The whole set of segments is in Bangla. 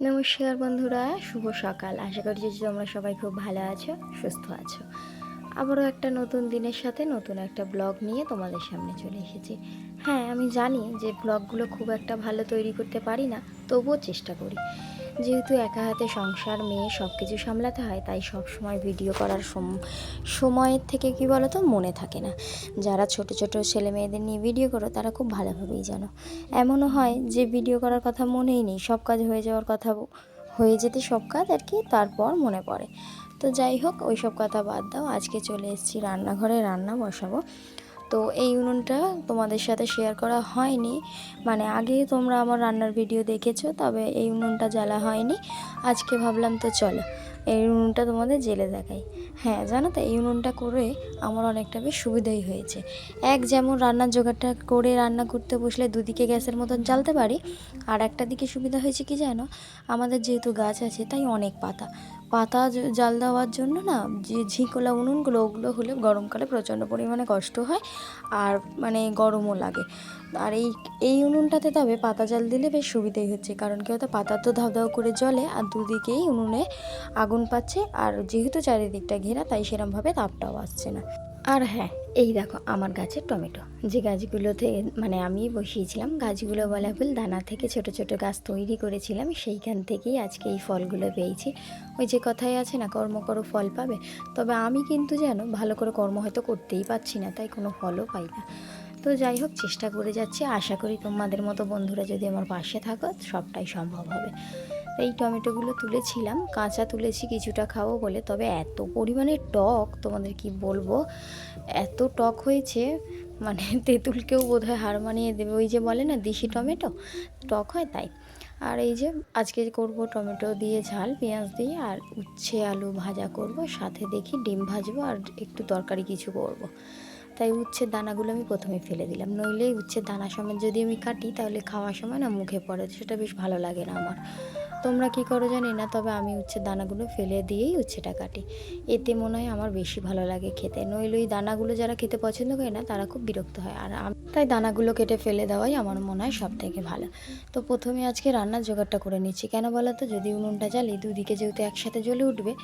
নমস্কার বন্ধুরা, শুভ সকাল। আশা করি যে তোমরা সবাই খুব ভালো আছো, সুস্থ আছো। আবারও একটা নতুন দিনের সাথে নতুন একটা ব্লগ নিয়ে তোমাদের সামনে চলে এসেছি। হ্যাঁ আমি জানি যে ব্লগগুলো খুব একটা ভালো তৈরি করতে পারি না, তবুও চেষ্টা করি। যেহেতু একা হাতে সংসার, মেয়ে সব কিছু সামলাতে হয়, তাই সব সময় ভিডিও করার সম- সময়ের থেকে কি বলো তো মনে থাকে না। যারা ছোট ছোট ছেলে মেয়েদের নিয়ে ভিডিও করো, তারা খুব ভালোভাবেই জানো। এমনও হয় যে ভিডিও করার কথা মনেই নেই, সব কাজ হয়ে যাওয়ার কথা হয়ে যেতে সব কাজ আর কি, তারপর মনে পড়ে। তো যাই হোক ওই সব কথা বাদ দাও, আজকে চলে এসেছি রান্নাঘরে, রান্না বসাবো। তো এই উনুনটা তোমাদের সাথে শেয়ার করা হয়নি। মানে আগে তোমরা আমার রান্নার ভিডিও দেখেছ, তবে এই উনুনটা জ্বালা হয়নি। আজকে ভাবলাম তো চলো, এই উনুনটা তোমাদের জেলে দেখাই। হ্যাঁ জানো তো, এই উনুনটা করে আমার অনেকটা বেশ সুবিধাই হয়েছে। এক যেমন রান্নার জোগাড়টা করে রান্না করতে বসলে দুদিকে গ্যাসের মতন জ্বালতে পারি, আর একটা দিকে সুবিধা হয়েছে কি জানো? আমাদের যেহেতু গাছ আছে, তাই অনেক পাতা। পাতা জাল দেওয়ার জন্য না যে ঝিঁকোলা উনুনগুলো, ওগুলো হলে গরমকালে প্রচণ্ড পরিমাণে কষ্ট হয় আর মানে গরমও লাগে। আর এই এই উনুনটাতে তবে পাতা জাল দিলে বেশ সুবিধাই হচ্ছে, কারণ কি হয়তো পাতা তো ধাপ ধাপ করে জলে আর দুদিকেই উনুনে আগুন পাচ্ছে আর যেহেতু চারিদিকটা ঘেরা, তাই সেরমভাবে তাপটাও আসছে না। আর হ্যাঁ এই দেখো, আমার গাছের টমেটো। যে গাছগুলোতে মানে আমি বসিয়েছিলাম, গাছগুলো বলা ভুল, দানা থেকে ছোট ছোট গাছ তৈরি করেছিলাম, সেইখান থেকেই আজকে এই ফলগুলো পেয়েছি। ওই যে কথাই আছে না, কর্ম করো, ফল পাবে। তবে আমি কিন্তু যেন ভালো করে কর্ম হয়তো করতেই পারছি না, তাই কোনো ফলও পাই না। তো যাই হোক, চেষ্টা করে যাচ্ছি। আশা করি তোমাদের মতো বন্ধুরা যদি আমার পাশে থাকো, সবটাই সম্ভব হবে। এই টমেটোগুলো তুলেছিলাম, কাঁচা তুলেছি, কিছুটা খাব বলে। তবে এত পরিমাণে টক, তোমাদের কি বলব? এত টক হয়েছে মানে তেঁতুলকেও বোধহয় হার মানিয়ে দেবে। ওই যে বলে না, দেশি টমেটো? টক হয় তাই। আর এই যে আজকে করব টমেটো দিয়ে ঝাল, পেঁয়াজ দিয়ে, আর উচ্ছে আলু ভাজা করব। সাথে দেখি ডিম ভাজবো আর একটু তরকারি কিছু করব। তাই উচ্ছের দানাগুলো আমি প্রথমে ফেলে দিলাম। নইলে উচ্ছের দানা সময় যদি আমি কাটি, তাহলে খাওয়ার সময় না মুখে পড়ে, সেটা বেশ ভালো লাগে না আমার। তোমরা কি করো জানি না, তবে আমি উচ্ছের দানাগুলো ফেলে দিয়েই উচ্ছেটা কাটি। এতে মনে হয় আমার বেশি ভালো লাগে খেতে। নইলে ওই দানাগুলো যারা খেতে পছন্দ করে না, তারা খুব বিরক্ত হয়। আর আমি তাই দানাগুলো কেটে ফেলে দেওয়াই আমার মনে হয় সব থেকে ভালো। তো প্রথমে আজকে রান্নার জোগাড়টা করে নিচ্ছি। কেন বলো তো? যদি উনুনটা জ্বালি, দুদিকে যেহেতু একসাথে জ্বলে উঠবে,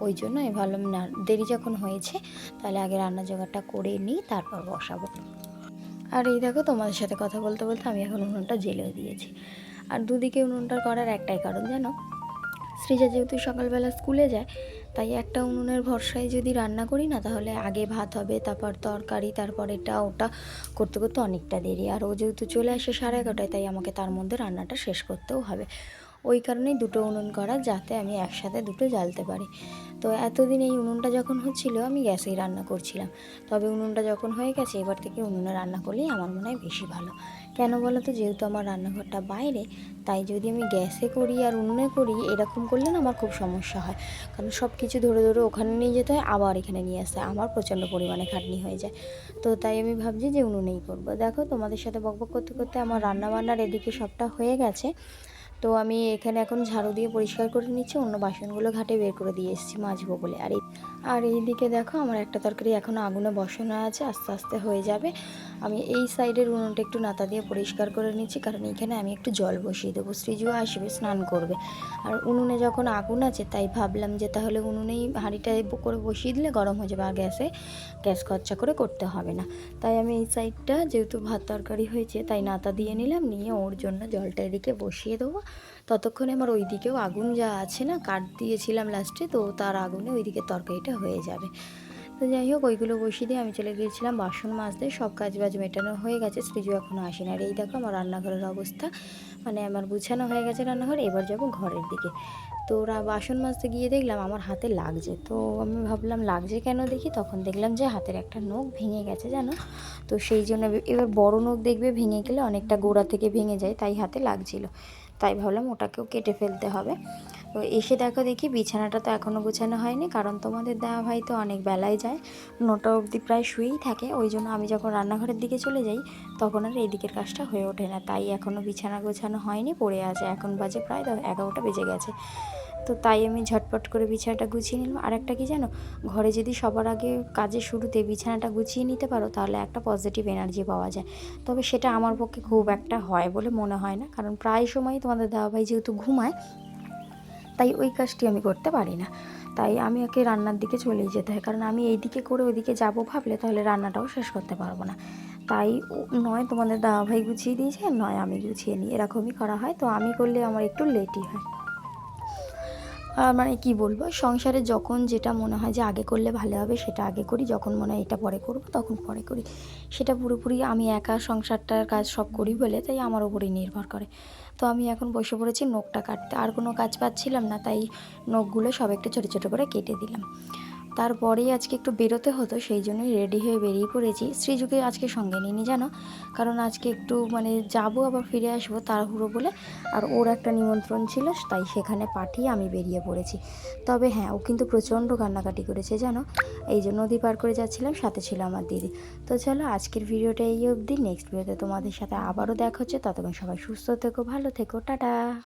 ওই জন্য আমি ভাবলাম, না, দেরি যখন হয়েছে, তাহলে আগে রান্নার জোগাড়টা করে নিই, তারপর বসাবো। আর এই দেখো, তোমাদের সাথে কথা বলতে বলতে আমি এখন উনুনটা জেলেও দিয়েছি। আর দুদিকে উনুনটা করার একটাই কারণ, জানো? সৃজা যেহেতু সকালবেলা স্কুলে যায়, তাই একটা উনুনের ভরসায় যদি রান্না করি না, তাহলে আগে ভাত হবে, তারপর তরকারি তারপর এটা ওটা করতে করতে অনেকটা দেরি। আর ও যেহেতু চলে আসে সাড়ে এগারোটায়, তাই আমাকে তার মধ্যে রান্নাটা শেষ করতেও হবে। ওই কারণেই দুটো উনুন করা, যাতে আমি একসাথে দুটো জ্বালতে পারি। তো এতদিন এই উনুনটা যখন হচ্ছিল, আমি গ্যাসেই রান্না করছিলাম। তবে উনুনটা যখন হয়ে গেছে, এবার থেকে উনুনে রান্না করলেই আমার মনে হয় বেশি ভালো। কেন বলো তো? যেহেতু আমার রান্নাঘরটা বাইরে, তাই যদি আমি গ্যাসে করি আর উনুনে করি, এরকম করলে না আমার খুব সমস্যা হয়। কারণ সব কিছু ধরে ধরে ওখানে নিয়ে যেতে হয়, আবার এখানে নিয়ে আসতে হয়। আমার প্রচণ্ড পরিমাণে খাটনি হয়ে যায়। তো তাই আমি ভাবছি যে উনুনেই করব। দেখো তোমাদের সাথে বকবক করতে করতে আমার রান্না বান্নার এদিকে সবটা হয়ে গেছে। তো আমি এখানে এখন ঝাড়ু দিয়ে পরিষ্কার করে নিচ্ছি, অন্য বাসনগুলো ঘাটে বের করে দিয়ে এসেছি মাজবো বলে। আর এই আর এইদিকে দেখো আমার একটা তরকারি এখনও আগুনে বসানো আছে, আস্তে আস্তে হয়ে যাবে। আমি এই সাইডের উনুনটা একটু নাতা দিয়ে পরিষ্কার করে নিচ্ছি, কারণ এখানে আমি একটু জল বসিয়ে দেবো। শ্রীজু আসবে, স্নান করবে। আর উনুনে যখন আগুন আছে তাই ভাবলাম যে তাহলে উনুনেই হাঁড়িটা করে বসিয়ে দিলে গরম হয়ে যাবে, আর গ্যাসে গ্যাস খরচা করে করতে হবে না। তাই আমি এই সাইডটা যেহেতু ভাত তরকারি হয়েছে তাই নাতা দিয়ে নিলাম, নিয়ে ওর জন্য জলটা এদিকে বসিয়ে দেবো। ততক্ষণে আমার ওই দিকেও আগুন যা আছে না কাঠ দিয়েছিলাম লাস্টে তো তার আগুনে ওইদিকে তরকারিটা হয়ে যাবে। তো যাই হোক, ওইগুলো বসিয়ে দিয়ে আমি চলে গিয়েছিলাম বাসন মাজতে, সব কাজ বাজ মেটানো হয়ে গেছে শ্রীজু এখনও আসেনি। আর এই দেখো আমার রান্নাঘরের অবস্থা মানে আমার গুছানো হয়ে গেছে রান্নাঘর, এবার যাব ঘরের দিকে। তো ওরা বাসন মাজতে গিয়ে দেখলাম আমার হাতে লাগছে, তো আমি ভাবলাম লাগছে কেন দেখি, তখন দেখলাম যে হাতের একটা নখ ভেঙে গেছে, জানো? তো সেই জন্য এবার বড় নখ দেখবে ভেঙে গেলে অনেকটা গোড়া থেকে ভেঙে যায়, তাই হাতে লাগছিল। তাই ভাবলাম ওটাকেও কেটে ফেলতে হবে। তো এসে দেখো দেখি বিছানাটা তো এখনও গোছানো হয়নি, কারণ তোমাদের দেওয়া ভাই তো অনেক বেলায় যায়, নটা অবধি প্রায় শুয়েই থাকে, ওই জন্য আমি যখন রান্নাঘরের দিকে চলে যাই, তখন আর এই দিকের কাজটা হয়ে ওঠে না, তাই এখনও বিছানা গোছানো হয়নি, পড়ে আছে, এখন বাজে প্রায় এগারোটা বেজে গেছে। তো তাই আমি ঝটপট করে বিছানাটা গুছিয়ে নিলাম। আর একটা কি জানো? ঘরে যদি সবার আগে কাজের শুরুতে বিছানাটা গুছিয়ে নিতে পারো, তাহলে একটা পজিটিভ এনার্জি পাওয়া যায়। তবে সেটা আমার পক্ষে খুব একটা হয় বলে মনে হয় না। কারণ প্রায় সময় তোমাদের দাদাভাই যেহেতু ঘুমায়, তাই ওই কাজটি আমি করতে পারি না। তাই আমি ওকে রান্নার দিকে চলেই যেতে হয়। কারণ আমি এই দিকে করে ওইদিকে যাব ভাবলে তাহলে রান্নাটাও শেষ করতে পারব না। তাই নয় তোমাদের দাদাভাই গুছিয়ে দিয়েছে, নয় আমি গুছিয়ে নিই। এরকমই করা হয়। তো আমি করলে আমার একটু লেটই হয়। মানে কি বলব, সংসারে যখন যেটা মনে হয় যে আগে করলে ভালো হবে, সেটা আগে করি। যখন মনে হয় এটা পরে করব, তখন পরে করি। সেটা পুরোপুরি আমি একা সংসারটার কাজ সব করি বলে, তাই আমার ওপরেই নির্ভর করে। তো আমি এখন বসে পড়েছি নখটা কাটতে। আর কোনো কাজ পাচ্ছিলাম না, তাই নখগুলো সব একটু ছোটো ছোটো করে কেটে দিলাম। তারপরেই আজকে একটু বেরোতে হতো, সেই জন্যই রেডি হয়ে বেরিয়ে পড়েছি। শ্রীযুকে আজকে সঙ্গে নিয়ে জানো? কারণ আজকে একটু মানে যাব, আবার ফিরে আসব তাড়াহুড়ো বলে। আর ওর একটা নিমন্ত্রণ ছিল, তাই সেখানে পাঠিয়ে আমি বেরিয়ে পড়েছি। তবে হ্যাঁ ও কিন্তু প্রচণ্ড কান্নাকাটি করেছে, জানো? এই জন্য নদী পার করে যাচ্ছিলাম, সাথে ছিল আমার দিদি। তো চলো, আজকের ভিডিওটা এই অবধি। নেক্সট ভিডিওতে তোমাদের সাথে আবারও দেখা হচ্ছে। ততক্ষণ সবাই সুস্থ থেকো, ভালো থেকো, টাটা!